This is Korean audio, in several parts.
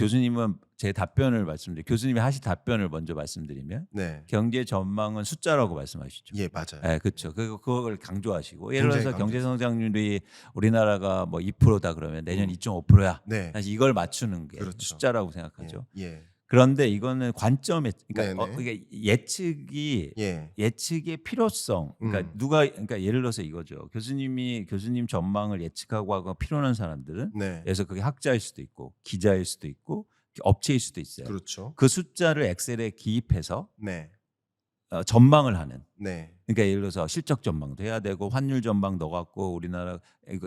교수님은 제 답변을 말씀드리 교수님이 하신 답변을 먼저 말씀드리면 네. 경제 전망은 숫자라고 말씀하시죠. 예, 맞아요. 네, 그렇죠. 그 그걸 강조하시고 예를 들어서 경제. 성장률이 우리나라가 뭐 2%다 그러면 내년 2.5%야. 네. 사실 이걸 맞추는 게 그렇죠. 숫자라고 생각하죠. 예. 예. 그런데 이거는 관점에 그러니까 네네. 어, 이게 예측이 예. 예측의 필요성. 그러니까 음. 누가 그러니까 예를 들어서 이거죠. 교수님이 교수님 전망을 예측하고 하고 필요한 사람들은 네. 그래서 그게 학자일 수도 있고 기자일 수도 있고 업체일 수도 있어요. 그렇죠. 그 숫자를 엑셀에 기입해서 네. 어, 전망을 하는. 네. 그러니까 예를 들어서 실적 전망도 해야 되고 환율 전망 넣어갖고 우리나라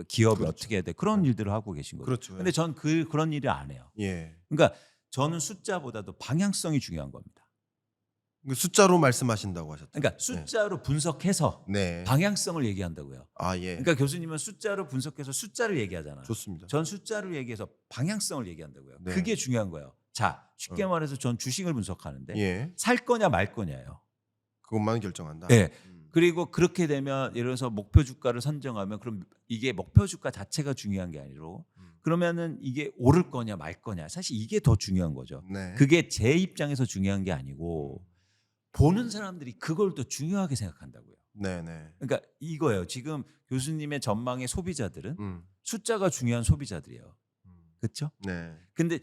기업이 그렇죠. 어떻게 해야 돼 그런 일들을 하고 계신 거죠. 그렇죠. 근데 전 그 그런 일을 안 해요. 예. 그러니까 저는 숫자보다도 방향성이 중요한 겁니다. 그 숫자로 말씀하신다고 하셨죠. 그러니까 숫자로 분석해서 네. 방향성을 얘기한다고요. 아, 예. 그러니까 교수님은 숫자로 분석해서 숫자를 얘기하잖아요. 좋습니다. 전 숫자를 얘기해서 방향성을 얘기한다고요. 네. 그게 중요한 거예요. 자, 쉽게 어. 말해서 전 주식을 분석하는데 예. 살 거냐 말 거냐예요. 그것만 결정한다. 네. 음. 그리고 그렇게 되면 예를 들어서 목표 주가를 선정하면 그럼 이게 목표 주가 자체가 중요한 게 아니로 음. 그러면은 이게 오를 거냐 말 거냐 사실 이게 더 중요한 거죠. 네. 그게 제 입장에서 중요한 게 아니고 보는 사람들이 그걸 더 중요하게 생각한다고요. 네, 네. 그러니까 이거예요. 지금 교수님의 전망의 소비자들은 음. 숫자가 중요한 소비자들이에요. 음. 그렇죠? 네. 근데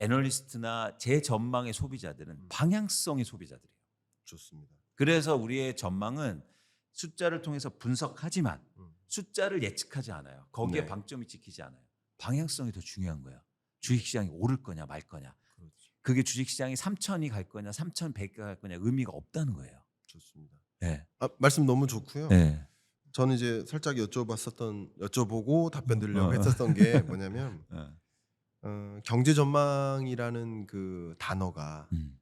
애널리스트나 제 전망의 소비자들은 음. 방향성의 소비자들이에요. 좋습니다. 그래서 우리의 전망은 숫자를 통해서 분석하지만 음. 숫자를 예측하지 않아요. 거기에 네. 방점이 찍히지 않아요. 방향성이 더 중요한 거예요. 주식시장이 오를 거냐 말 거냐. 그렇죠. 그게 주식시장이 3천이 갈 거냐 3,100가 갈 거냐 의미가 없다는 거예요. 좋습니다. 네. 아, 말씀 너무 좋고요. 네. 저는 이제 살짝 여쭤봤었던 여쭤보고 답변 드리려고 어. 했었던 게 뭐냐면 네. 어, 경제 전망이라는 그 단어가 음.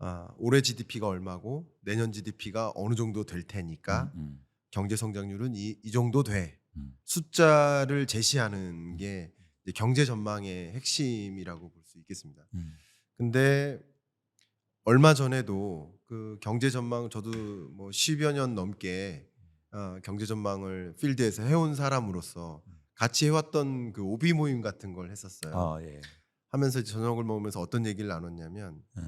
아, 올해 GDP가 얼마고 내년 GDP가 어느 정도 될 테니까 음, 경제 성장률은 이, 이 정도 돼. 음. 숫자를 제시하는 게 경제 전망의 핵심이라고 볼 수 있겠습니다. 음. 근데 얼마 전에도 그 경제 전망 저도 뭐 10여 년 넘게 어, 경제 전망을 필드에서 해온 사람으로서 같이 해왔던 그 오비 모임 같은 걸 했었어요. 아 예. 하면서 저녁을 먹으면서 어떤 얘기를 나눴냐면 네.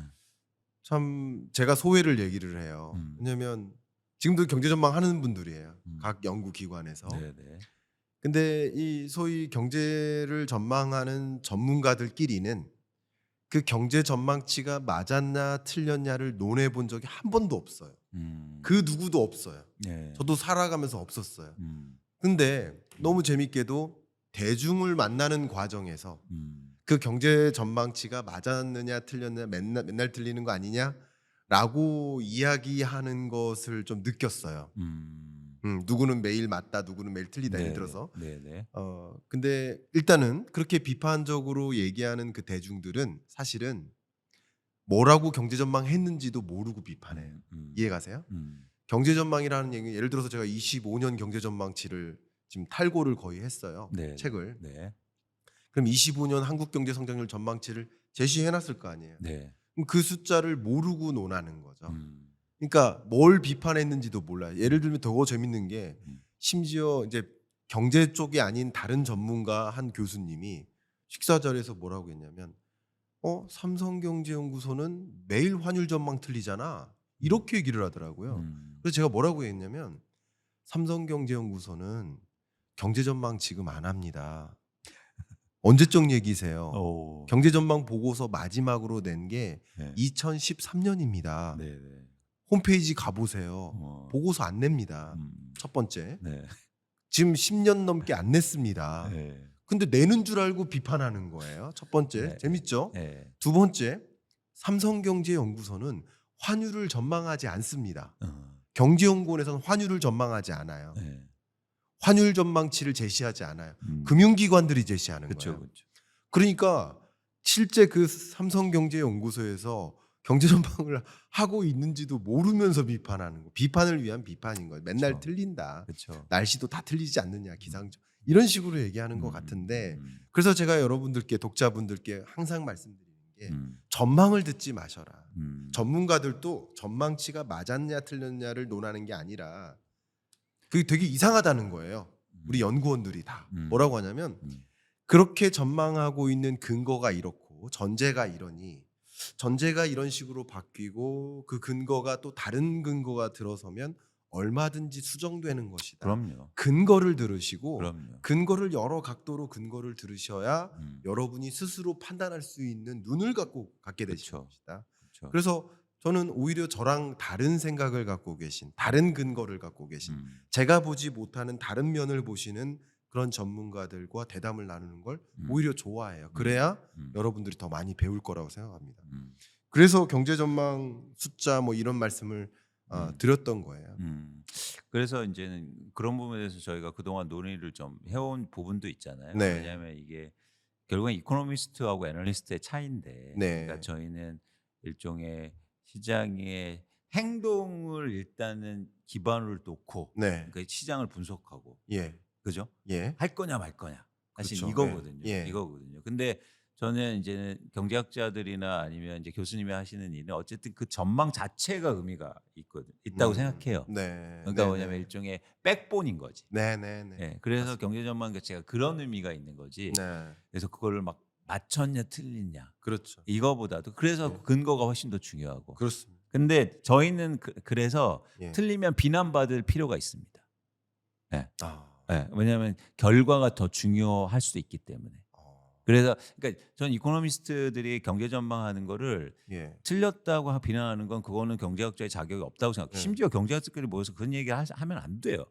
참 제가 소회를 얘기를 해요. 음. 왜냐하면 지금도 경제 전망 하는 분들이에요. 음. 각 연구 기관에서. 네, 네. 근데 이 소위 경제를 전망하는 전문가들끼리는 그 경제 전망치가 맞았냐 틀렸냐를 논해 본 적이 한 번도 없어요. 음. 그 누구도 없어요. 네. 저도 살아가면서 없었어요. 음. 근데 너무 재밌게도 대중을 만나는 과정에서 음. 그 경제 전망치가 맞았느냐 틀렸느냐 맨날 맨날 틀리는 거 아니냐 라고 이야기하는 것을 좀 느꼈어요. 음. 음, 누구는 매일 맞다, 누구는 매일 틀리다 네, 예를 들어서. 네, 네. 어, 근데 일단은 그렇게 비판적으로 얘기하는 그 대중들은 사실은 뭐라고 경제 전망 했는지도 모르고 비판해요. 음. 이해가세요? 음. 경제 전망이라는 얘기 예를 들어서 제가 25년 경제 전망치를 지금 탈고를 거의 했어요. 네. 책을. 네. 그럼 25년 한국 경제 성장률 전망치를 제시해 놨을 거 아니에요. 네. 그 숫자를 모르고 논하는 거죠. 음. 그러니까 뭘 비판했는지도 몰라요. 예를 들면 더 재밌는 게 음. 심지어 이제 경제 쪽이 아닌 다른 전문가 한 교수님이 식사 자리에서 뭐라고 했냐면 어 삼성경제연구소는 매일 환율 전망 틀리잖아 이렇게 얘기를 하더라고요. 음. 그래서 제가 뭐라고 했냐면 삼성경제연구소는 경제 전망 지금 안 합니다. 언제적 얘기세요? 오. 경제 전망 보고서 마지막으로 낸 게 네. 2013년입니다. 네, 네. 홈페이지 가보세요. 어. 보고서 안 냅니다. 음. 첫 번째. 네. 지금 10년 넘게 안 냈습니다. 네. 근데 내는 줄 알고 비판하는 거예요. 첫 번째. 네. 재밌죠? 네. 두 번째. 삼성경제연구소는 환율을 전망하지 않습니다. 어. 경제연구원에서는 환율을 전망하지 않아요. 네. 환율 전망치를 제시하지 않아요. 음. 금융기관들이 제시하는 그렇죠. 거예요. 그렇죠. 그러니까 실제 그 삼성경제연구소에서 경제 전망을 하고 있는지도 모르면서 비판하는 거. 비판을 위한 비판인 거예요. 맨날 그렇죠. 틀린다. 그렇죠. 날씨도 다 틀리지 않느냐 기상청 이런 식으로 얘기하는 것 음, 같은데 음, 그래서 제가 여러분들께 독자분들께 항상 말씀드리는 게 음, 전망을 듣지 마셔라. 음. 전문가들도 전망치가 맞았냐 틀렸냐를 논하는 게 아니라 그게 되게 이상하다는 거예요. 우리 연구원들이 다 음. 뭐라고 하냐면 음. 그렇게 전망하고 있는 근거가 이렇고 전제가 이러니 전제가 이런 식으로 바뀌고 그 근거가 또 다른 근거가 들어서면 얼마든지 수정되는 것이다. 그럼요. 근거를 들으시고 그럼요. 근거를 여러 각도로 근거를 들으셔야 음, 여러분이 스스로 판단할 수 있는 눈을 갖고 갖게 되시는 그쵸. 것이다. 그렇죠. 그래서 저는 오히려 저랑 다른 생각을 갖고 계신 다른 근거를 갖고 계신 음, 제가 보지 못하는 다른 면을 보시는 그런 전문가들과 대담을 나누는 걸 음, 오히려 좋아해요. 그래야 음, 여러분들이 더 많이 배울 거라고 생각합니다. 음, 그래서 경제 전망 숫자 뭐 이런 말씀을 어, 음. 드렸던 거예요. 음. 그래서 이제는 그런 부분에 대해서 저희가 그동안 논의를 좀 해온 부분도 있잖아요. 네. 왜냐하면 이게 결국엔 이코노미스트하고 애널리스트의 차이인데, 네. 그러니까 저희는 일종의 시장의 행동을 일단은 기반으로 놓고 네, 그러니까 시장을 분석하고 예, 그죠? 예, 할 거냐 말 거냐 사실 그렇죠. 이거거든요. 예, 예. 이거거든요. 근데 저는 이제는 경제학자들이나 아니면 이제 교수님이 하시는 일은 어쨌든 그 전망 자체가 의미가 있거든 있다고 음, 생각해요. 네, 그러니까 네, 뭐냐면 네. 일종의 백본인 거지. 네, 네, 네, 예, 그래서 경제 전망 자체가 그런 의미가 있는 거지. 네, 그래서 그거를 막 맞췄냐 틀리냐 그렇죠. 이거보다도 그래서 네. 근거가 훨씬 더 중요하고. 그렇습니다. 근데 저희는 그, 래서 예. 틀리면 비난받을 필요가 있습니다. 아, 예, 왜냐하면 결과가 더 중요할 수도 있기 때문에. 어, 그래서 그러니까 전 이코노미스트들이 경제 전망하는 거를 예, 틀렸다고 하- 비난하는 건 그거는 경제학자의 자격이 없다고 생각해요. 네. 심지어 경제학자들이 모여서 그런 얘기 하, 하면 안 돼요.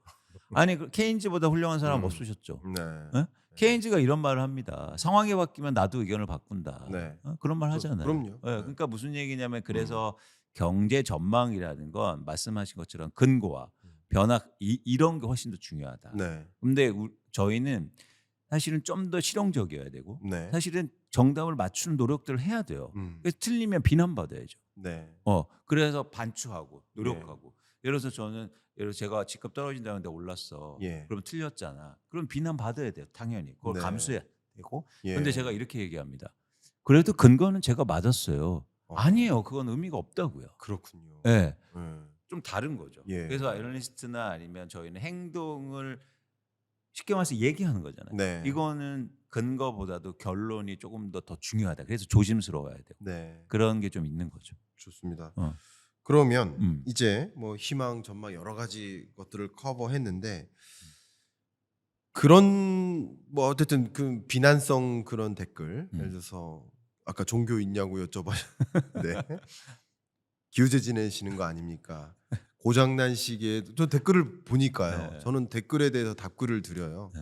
아니 그 케인즈보다 훌륭한 사람 음. 없으셨죠. 네, 어? 케인즈가 이런 말을 합니다. 상황이 바뀌면 나도 의견을 바꾼다. 네. 어? 그런 말 그- 하잖아요. 그럼요. 예, 네. 그러니까 무슨 얘기냐면 그래서 경제 전망이라는 건 말씀하신 것처럼 근거와 음. 변화 이, 이런 게 훨씬 더 중요하다. 네, 근데 우- 저희는 사실은 좀 더 실용적이어야 되고 네, 사실은 정답을 맞추는 노력들을 해야 돼요. 음, 그래서 틀리면 비난받아야죠. 네, 어 그래서 반추하고 노력하고. 예를 들어서 저는 예를 들어 제가 집값 떨어진다는데 올랐어. 예. 그럼 틀렸잖아. 그럼 비난 받아야 돼요. 당연히 그걸 네. 감수해야 되고. 예. 근데 제가 이렇게 얘기합니다. 그래도 근거는 제가 맞았어요. 어, 아니에요. 그건 의미가 없다고요. 그렇군요. 예. 네. 좀 다른 거죠. 예. 그래서 애널리스트나 아니면 저희는 행동을 쉽게 말해서 얘기하는 거잖아요. 네. 이거는 근거보다도 결론이 조금 더 더 중요하다. 그래서 조심스러워야 되고 네, 그런 게 좀 있는 거죠. 좋습니다. 어. 그러면 음. 이제 뭐 희망, 전망 여러 가지 것들을 커버했는데 그런 뭐 어쨌든 그 비난성 그런 댓글 음. 예를 들어서 아까 종교 있냐고 여쭤봐. 네. 기우제 지내시는 거 아닙니까? 고장난 시기에 저 댓글을 보니까요. 네. 저는 댓글에 대해서 답글을 드려요. 네.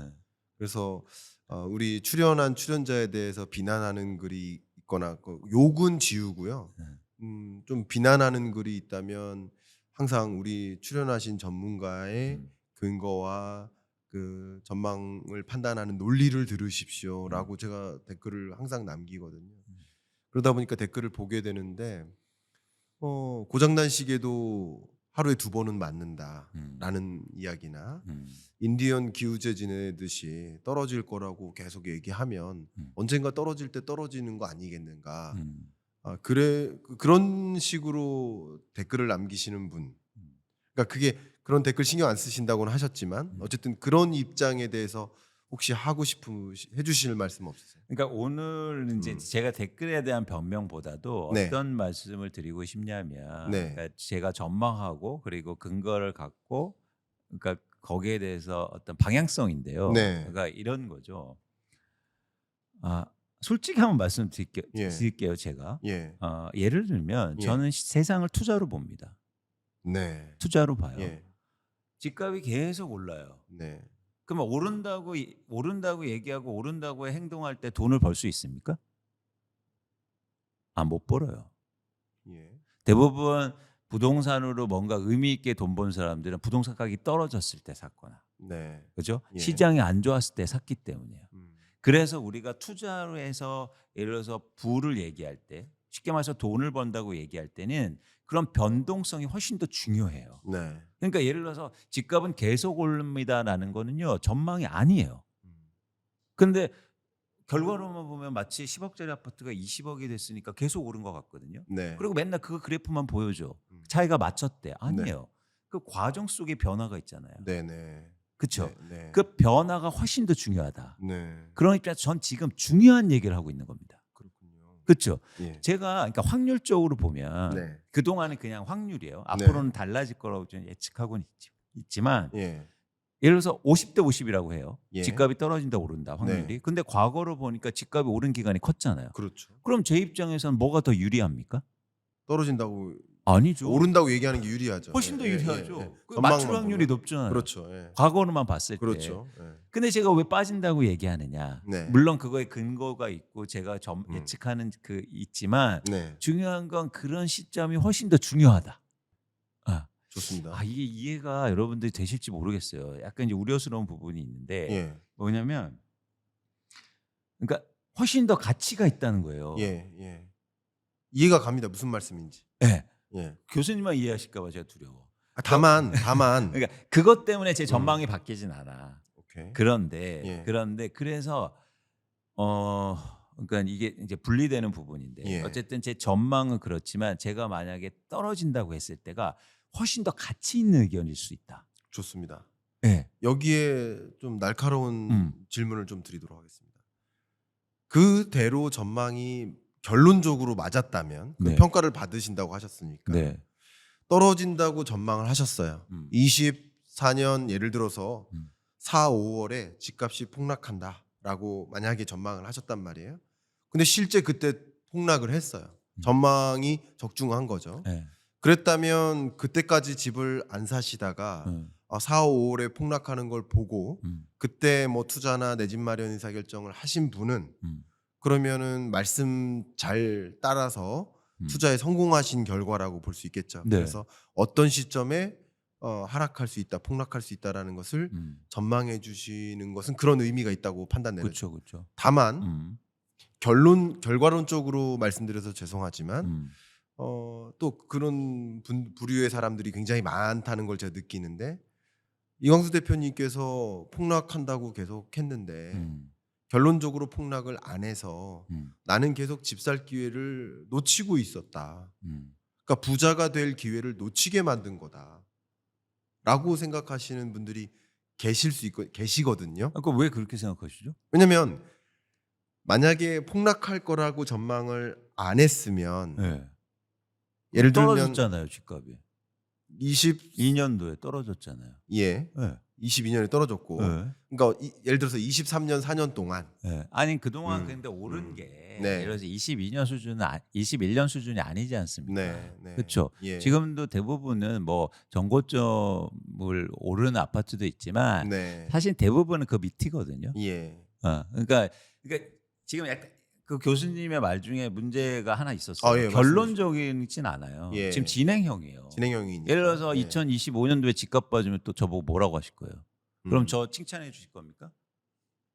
그래서 어, 우리 출연한 출연자에 대해서 비난하는 글이 있거나 그 욕은 지우고요. 네. 음, 좀 비난하는 글이 있다면 항상 우리 출연하신 전문가의 음. 근거와 그 전망을 판단하는 논리를 들으십시오라고 제가 댓글을 항상 남기거든요. 음. 그러다 보니까 댓글을 보게 되는데 어, 고장난 시계도 하루에 두 번은 맞는다라는 음. 이야기나 음. 인디언 기후제 지내듯이 떨어질 거라고 계속 얘기하면 음. 언젠가 떨어질 때 떨어지는 거 아니겠는가. 음. 아, 그래 그- 그런 식으로 댓글을 남기시는 분. 음. 그러니까 그게 그런 댓글 신경 안 쓰신다고는 하셨지만 음. 어쨌든 그런 입장에 대해서 혹시 하고 싶은 해주실 말씀 없으세요? 그러니까 오늘 이제 음. 제가 댓글에 대한 변명보다도 네. 어떤 말씀을 드리고 싶냐면 네. 그러니까 제가 전망하고 그리고 근거를 갖고 그러니까 거기에 대해서 어떤 방향성인데요. 네. 그러니까 이런 거죠. 아 솔직히 한번 말씀드릴게요. 예. 드릴게요 제가. 예, 어, 예를 들면 예. 저는 시- 세상을 투자로 봅니다. 네, 투자로 봐요. 예, 집값이 계속 올라요. 네, 그러면 오른다고 이- 오른다고 얘기하고 오른다고 행동할 때 돈을 벌 수 있습니까? 아 못 벌어요. 예, 대부분 부동산으로 뭔가 의미 있게 돈 번 사람들은 부동산 가격이 떨어졌을 때 샀거나 네, 그죠? 예. 시장이 안 좋았을 때 샀기 때문이에요. 음, 그래서 우리가 투자로 해서 예를 들어서 부를 얘기할 때 쉽게 말해서 돈을 번다고 얘기할 때는 그런 변동성이 훨씬 더 중요해요. 네, 그러니까 예를 들어서 집값은 계속 오릅니다라는 거는요 전망이 아니에요. 음, 근데 결과로만 보면 마치 10억짜리 아파트가 20억이 됐으니까 계속 오른 것 같거든요. 네, 그리고 맨날 그 그래프만 보여줘. 음. 차이가 맞췄대. 아니에요. 그 과정 속에 변화가 있잖아요. 네, 네, 그렇죠? 네, 네, 그 변화가 훨씬 더 중요하다. 네, 입장에서 전 지금 중요한 얘기를 하고 있는 겁니다. 그렇군요. 그렇죠. 예. 제가 그러니까 확률적으로 보면 네. 그 동안은 그냥 확률이에요. 앞으로는 달라질 거라고 좀 예측하고는 있지, 있지만 예. 예를 들어서 50대 50이라고 해요. 예. 집값이 떨어진다 오른다 확률이. 네. 근데 과거로 보니까 집값이 오른 기간이 컸잖아요. 그렇죠. 그럼 제 입장에서는 뭐가 더 유리합니까? 떨어진다고 아니죠. 오른다고 얘기하는 게 유리하죠. 훨씬 더 예, 예, 유리하죠. 예. 그 전망만 맞출 확률이 보면. 높잖아요. 그렇죠. 예. 과거로만 봤을 때. 그렇죠. 예. 근데 제가 왜 빠진다고 얘기하느냐? 네. 물론 그거에 근거가 있고 제가 점, 음. 예측하는 그 있지만 네. 중요한 건 그런 시점이 훨씬 더 중요하다. 아, 좋습니다. 아, 이게 이해가 여러분들이 되실지 모르겠어요. 약간 이제 우려스러운 부분이 있는데 예. 뭐냐면 그러니까 훨씬 더 가치가 있다는 거예요. 예. 예. 이해가 갑니다. 무슨 말씀인지. 예. 예. 교수님만 이해하실까 봐 제가 두려워. 아, 다만 다만 그러니까 그것 때문에 제 전망이 바뀌진 않아. 오케이. 그런데 예. 그런데 그래서 어 그러니까 이게 이제 분리되는 부분인데 예. 어쨌든 제 전망은 그렇지만 제가 만약에 떨어진다고 했을 때가 훨씬 더 가치 있는 의견일 수 있다. 좋습니다. 예. 여기에 좀 날카로운 음. 질문을 좀 드리도록 하겠습니다. 그대로 전망이 결론적으로 맞았다면 그 네. 평가를 받으신다고 하셨으니까 네. 떨어진다고 전망을 하셨어요. 음. 24년 예를 들어서 음. 4, 5월에 집값이 폭락한다라고 만약에 전망을 하셨단 말이에요. 근데 실제 그때 폭락을 했어요. 음. 전망이 적중한 거죠. 예. 그랬다면 그때까지 집을 안 사시다가 음. 아, 4, 5월에 폭락하는 걸 보고 음. 그때 뭐 투자나 내 집 마련 의사 결정을 하신 분은 음. 그러면은 말씀 잘 따라서 음. 투자에 성공하신 결과라고 볼 수 있겠죠. 네. 그래서 어떤 시점에 어, 하락할 수 있다, 폭락할 수 있다라는 것을 음. 전망해 주시는 것은 그런 의미가 있다고 판단되는. 그렇죠, 그렇죠. 다만 음. 결론 결과론적으로 말씀드려서 죄송하지만 음. 어, 또 그런 분, 부류의 사람들이 굉장히 많다는 걸 제가 느끼는데 이광수 대표님께서 폭락한다고 계속 했는데 음. 결론적으로 폭락을 안 해서 음. 나는 계속 집 살 기회를 놓치고 있었다. 음. 그러니까 부자가 될 기회를 놓치게 만든 거다. 라고 생각하시는 분들이 계실 수 있고 계시거든요. 아까 왜 그렇게 생각하시죠? 왜냐면 만약에 폭락할 거라고 전망을 안 했으면 예. 예를 들면 떨어졌잖아요, 집값이. 20 2년도에 떨어졌잖아요. 예. 예. 22년에 떨어졌고 예. 그러니까 이- 예를 들어서 23년 4년 동안 예. 아니 그동안 음, 근데 오른 음. 게 네. 예를 들어서 22년 수준은 아, 21년 수준이 아니지 않습니까? 네, 네. 그렇죠. 예. 지금도 대부분은 뭐 정고점을 오르는 아파트도 있지만 네. 사실 대부분은 그 밑이거든요. 예. 어, 그러니까 그러니까 지금 약간 그 교수님의 말 중에 문제가 하나 있었어요. 아, 예, 결론적이진 않아요. 예. 지금 진행형이에요. 진행형이니까. 예를 들어서 예. 2025년도에 집값 빠지면 또 저보고 뭐라고 하실 거예요? 그럼 음. 저 칭찬해 주실 겁니까?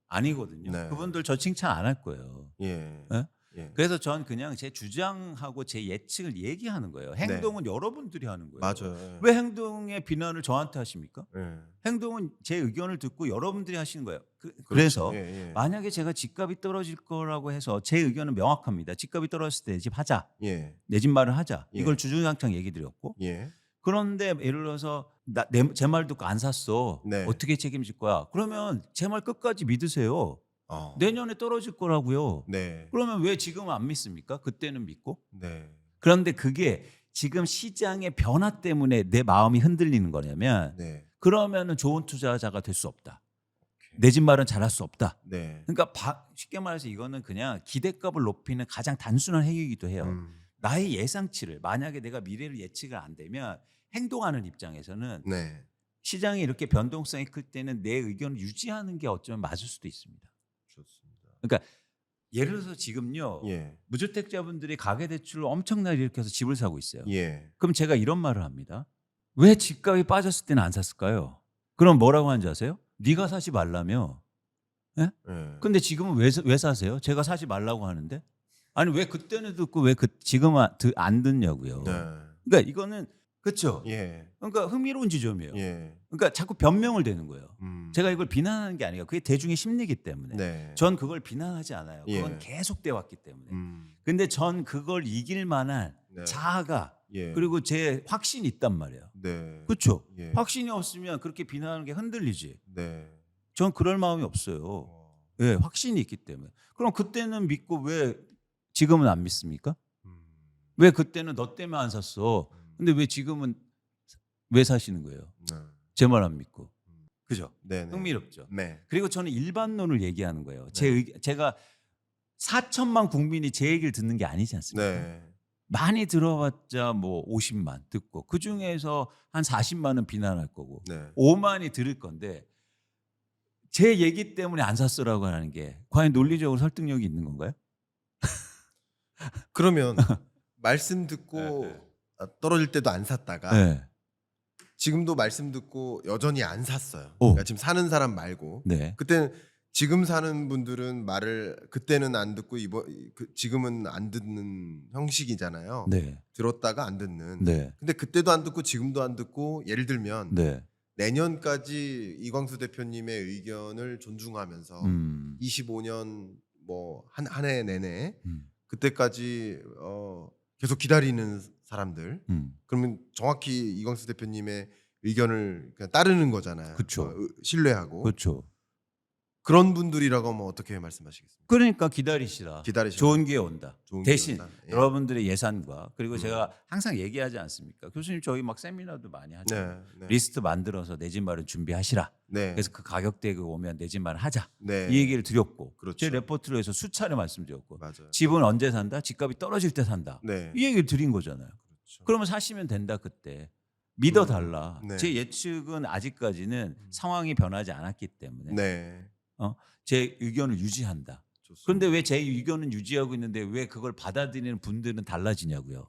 아니거든요. 네. 그분들 저 칭찬 안 할 거예요. 예. 예? 예. 그래서 전 그냥 제 주장하고 제 예측을 얘기하는 거예요. 행동은 여러분들이 하는 거예요. 네. 맞아요. 왜 행동의 비난을 저한테 하십니까? 예. 행동은 제 의견을 듣고 여러분들이 하시는 거예요. 그, 그렇죠. 래서 예, 예. 만약에 제가 집값이 떨어질 거라고 해서 제 의견은 명확합니다. 집값이 떨어졌을 때 내 집 하자. 예. 내집 말을 하자. 예. 이걸 주주장창 얘기 드렸고 예. 그런데 예를 들어서 제 말 듣고 안 샀어. 네. 어떻게 책임질 거야? 그러면 제 말 끝까지 믿으세요. 어. 내년에 떨어질 거라고요. 네. 그러면 왜 지금 안 믿습니까? 그때는 믿고. 네. 그런데 그게 지금 시장의 변화 때문에 내 마음이 흔들리는 거냐면 네. 그러면은 좋은 투자자가 될 수 없다. 내집 말은 잘할 수 없다. 네. 그러니까 바- 쉽게 말해서 이거는 그냥 기대값을 높이는 가장 단순한 행위이기도 해요. 음. 나의 예상치를 만약에 내가 미래를 예측을 안 되면 행동하는 입장에서는 네. 시장이 이렇게 변동성이 클 때는 내 의견을 유지하는 게 어쩌면 맞을 수도 있습니다. 좋습니다. 예를 들어서 지금요 예. 무주택자분들이 가계 대출을 엄청나게 일으켜서 집을 사고 있어요. 예. 그럼 제가 이런 말을 합니다. 왜 집값이 빠졌을 때는 안 샀을까요? 그럼 뭐라고 하는지 아세요? 네가 사지 말라며. 예. 근데 지금은 왜, 왜 사세요? 제가 사지 말라고 하는데? 아니 왜 그때는 듣고 왜 그, 지금 안 듣냐고요. 네. 그러니까 이거는 그렇죠. 예. 그러니까 흥미로운 지점이에요. 예. 그러니까 자꾸 변명을 대는 거예요. 음. 제가 이걸 비난하는 게 아니에요. 그게 대중의 심리이기 때문에. 네. 전 그걸 비난하지 않아요. 그건 예. 계속 돼 왔기 때문에. 음. 근데 전 그걸 이길 만한 네. 자아가 예. 그리고 제 확신이 있단 말이에요. 네. 그렇죠? 예. 확신이 없으면 그렇게 비난하는 게 흔들리지. 네. 전 그럴 마음이 없어요. 어. 예, 확신이 있기 때문에. 그럼 그때는 믿고 왜 지금은 안 믿습니까? 음. 왜 그때는 너 때문에 안 샀어? 음. 근데 왜 지금은 왜 사시는 거예요? 네. 제말 안 믿고. 그죠? 네. 네. 흥미롭죠. 네. 그리고 저는 일반론을 얘기하는 거예요. 제 네. 의, 제가 4천만 국민이 제 얘기를 듣는 게 아니지 않습니까? 네. 많이 들어봤자 뭐 50만 듣고 그 중에서 한 40만은 비난할 거고 네. 5만이 들을 건데 제 얘기 때문에 안 샀어라고 하는 게 과연 논리적으로 설득력이 있는 건가요? 그러면 말씀 듣고 네, 네. 아, 떨어질 때도 안 샀다가 네. 지금도 말씀 듣고 여전히 안 샀어요. 오. 그러니까 지금 사는 사람 말고 네. 그때는 지금 사는 분들은 말을 그때는 안 듣고 이번 그 지금은 안 듣는 형식이잖아요. 네. 들었다가 안 듣는. 네. 근데 그때도 안 듣고 지금도 안 듣고 예를 들면 네. 내년까지 이광수 대표님의 의견을 존중하면서 음. 25년 뭐 한 한 해 내내 음. 그때까지 어 계속 기다리는 사람들 음. 그러면 정확히 이광수 대표님의 의견을 그냥 따르는 거잖아요. 그쵸. 어, 의- 신뢰하고 그렇죠. 그런 분들이라고 하면 어떻게 말씀하시겠습니까? 그러니까 기다리시라. 기다리시라. 좋은 기회 온다. 좋은 기회 대신 온다. 예. 여러분들의 예산과 그리고 음. 제가 항상 얘기하지 않습니까? 교수님 저희 막 세미나도 많이 하죠. 네, 네. 리스트 만들어서 내 집 마련 준비하시라. 네. 그래서 그 가격대가 오면 내 집 마련 하자. 네. 이 얘기를 드렸고 그렇죠. 제 레포트로 해서 수차례 말씀드렸고 맞아요. 집은 언제 산다? 집값이 떨어질 때 산다. 네. 이 얘기를 드린 거잖아요. 그렇죠. 그러면 사시면 된다 그때. 믿어 달라. 네. 제 예측은 아직까지는 상황이 변하지 않았기 때문에 네. 제 의견을 유지한다. 좋습니다. 그런데 왜 제 의견은 유지하고 있는데 왜 그걸 받아들이는 분들은 달라지냐고요.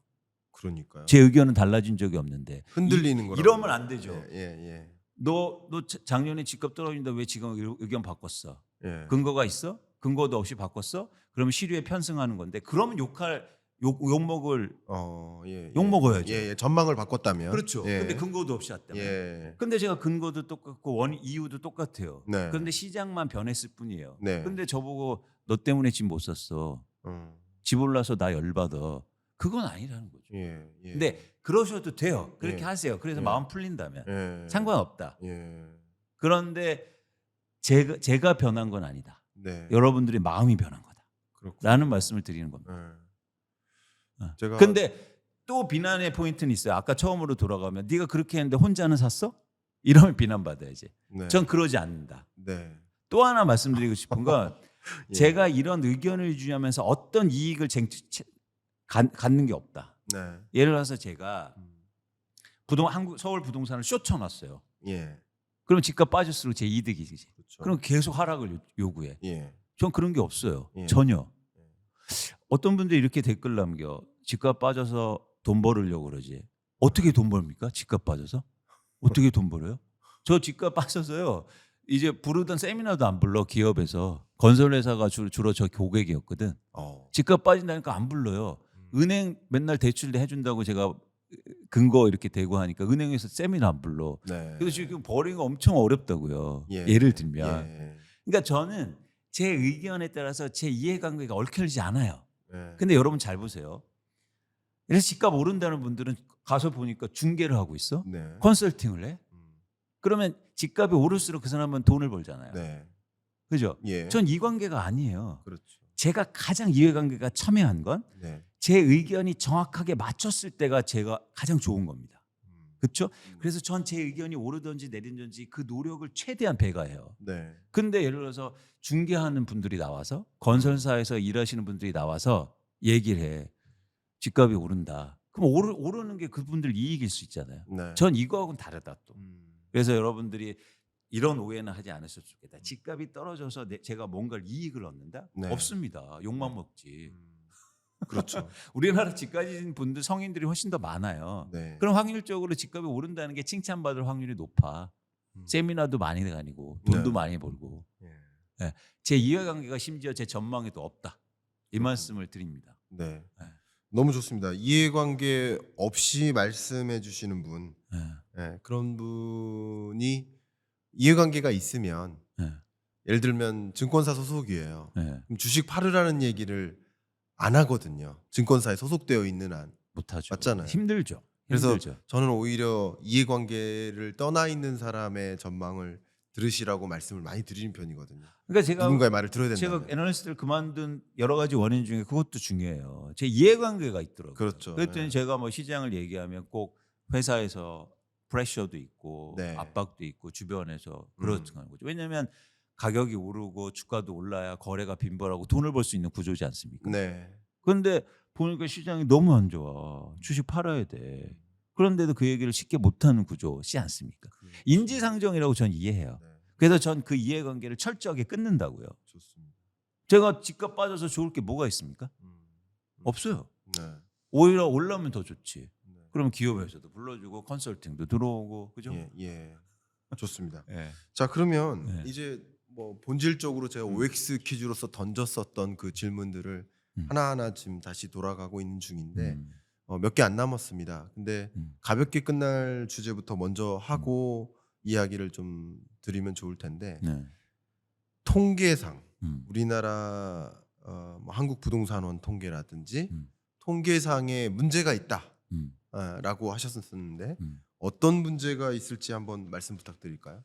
그러니까요. 제 의견은 달라진 적이 없는데 흔들리는 거라. 이러면 안 되죠. 예, 예, 너, 너 자- 작년에 집값 떨어진다 왜 지금 의- 의견 바꿨어? 예. 예. 근거가 있어? 근거도 없이 바꿨어? 그러면 시류에 편승하는 건데 그러면 욕할 욕, 욕 먹을 어, 예. 욕 예. 먹어야죠. 예, 예. 전망을 바꿨다면. 그렇죠. 예. 근데 근거도 없이 왔다면. 예. 근데 제가 근거도 똑같고 원 이유도 똑같아요. 네. 그런데 시장만 변했을 뿐이에요. 네. 근데 저보고 너 때문에 집 못 샀어. 음. 집 올라서 나 열받아. 그건 아니라는 거죠. 예. 예. 근데 그러셔도 돼요. 그렇게 예. 하세요. 그래서 예. 마음 풀린다면 예. 상관없다. 예. 그런데 제가 제가 변한 건 아니다. 네. 여러분들의 마음이 변한 거다. 그렇군요. 라는 말씀을 드리는 겁니다. 예. 어. 제가 근데 또 비난의 포인트는 있어요. 아까 처음으로 돌아가면 네가 그렇게 했는데 혼자는 샀어? 이러면 비난받아야지. 네. 전 그러지 않는다. 네. 또 하나 말씀드리고 싶은 건 예. 제가 이런 의견을 유지하면서 어떤 이익을 쟁, 채- 가- 갖는 게 없다. 네. 예를 들어서 제가 음. 부동 한국 서울 부동산을 쇼쳐놨어요. 예. 그럼 집값 빠질수록 제 이득이지. 그렇죠. 그럼 계속 하락을 요- 요구해. 예. 전 그런 게 없어요. 예. 전혀. 예. 어떤 분들이 이렇게 댓글 남겨. 집값 빠져서 돈 벌으려고 그러지. 어떻게 돈 벌입니까? 집값 빠져서? 어떻게 돈 벌어요? 저 집값 빠져서요. 이제 부르던 세미나도 안 불러 기업에서 건설회사가 주, 주로 저 고객이었거든. 어. 집값 빠진다니까 안 불러요. 음. 은행 맨날 대출 해준다고 제가 근거 이렇게 대고 하니까 은행에서 세미나 안 불러. 네. 그래서 지금 벌이가 엄청 어렵다고요. 예. 예. 를 들면. 예. 그러니까 저는 제 의견에 따라서 제 이해관계가 얽혀지지 않아요. 예. 근데 여러분 잘 보세요. 그래서 집값 오른다는 분들은 가서 보니까 중개를 하고 있어. 네. 컨설팅을 해. 음. 그러면 집값이 오를수록 그 사람은 돈을 벌잖아요. 네. 그죠? 예. 전 이 관계가 아니에요. 그렇죠. 제가 가장 이해관계가 첨예한 건제 네. 의견이 정확하게 맞췄을 때가 제가 가장 좋은 겁니다. 음. 그렇죠? 음. 그래서 전 제 의견이 오르든지 내리든지 그 노력을 최대한 배가해요. 네. 근데 예를 들어서 중개하는 분들이 나와서 건설사에서 일하시는 분들이 나와서 얘기를 해. 집값이 오른다. 그럼 오르, 오르는 게 그분들 이익일 수 있잖아요. 네. 전 이거하고는 다르다 또. 음. 그래서 여러분들이 이런 오해는 하지 않으셨으면 좋겠다. 집값이 떨어져서 내- 제가 뭔가를 이익을 얻는다? 네. 없습니다. 욕만 네. 먹지. 음. 그렇죠. 우리나라 집 가진 분들 성인들이 훨씬 더 많아요. 네. 그럼 확률적으로 집값이 오른다는 게 칭찬받을 확률이 높아. 음. 세미나도 많이 다니고 돈도 네. 많이 벌고 예. 제 이해관계가 심지어 제 전망에도 없다. 이. 말씀을 드립니다. 네. 네. 너무 좋습니다. 이해관계 없이 말씀해 주시는 분, 예, 예, 그런 분이 이해관계가 있으면 예, 예를 들면 증권사 소속이에요. 예. 그럼 주식 팔으라는 얘기를 안 하거든요. 증권사에 소속되어 있는 한. 못하죠. 맞잖아요. 힘들죠. 그래서 힘들죠. 저는 오히려 이해관계를 떠나 있는 사람의 전망을 들으시라고 말씀을 많이 드리는 편이거든요. 그러니까 제가 누군가의 말을 들어야 제가 된다. 애널리스트를 그만둔 여러 가지 원인 중에 그것도 중요해요. 제 이해관계가 있더라고요. 그렇죠. 그랬더니 네. 제가 뭐 시장을 얘기하면 꼭 회사에서 프레셔도 있고 네. 압박도 있고 주변에서 음. 그렇는 거죠. 왜냐하면 가격이 오르고 주가도 올라야 거래가 빈번하고 돈을 벌 수 있는 구조지 않습니까? 네. 그런데 보니까 시장이 너무 안 좋아. 주식 팔아야 돼. 그런데도 그 얘기를 쉽게 못하는 구조지 않습니까? 그- 인지상정이라고 전 이해해요. 네. 그래서 전 그 이해관계를 철저하게 끊는다고요. 좋습니다. 제가 집값 빠져서 좋을 게 뭐가 있습니까? 음. 없어요. 네. 오히려 올라오면 더 좋지. 네. 그럼 기업에서도 불러주고 컨설팅도 들어오고 그죠? 예, 예. 좋습니다. 예. 자 그러면 네. 이제 뭐 본질적으로 제가 음. OX 퀴즈로서 던졌었던 그 질문들을 음. 하나하나 지금 다시 돌아가고 있는 중인데 음, 어, 몇 개 안 남았습니다. 근데 음. 가볍게 끝날 주제부터 먼저 하고 이야기를 좀 드리면 좋을 텐데 네. 통계상 음, 우리나라 어, 뭐 한국 부동산원 통계라든지 음. 통계상에 문제가 있다라고 음, 하셨었는데 음. 어떤 문제가 있을지 한번 말씀 부탁드릴까요?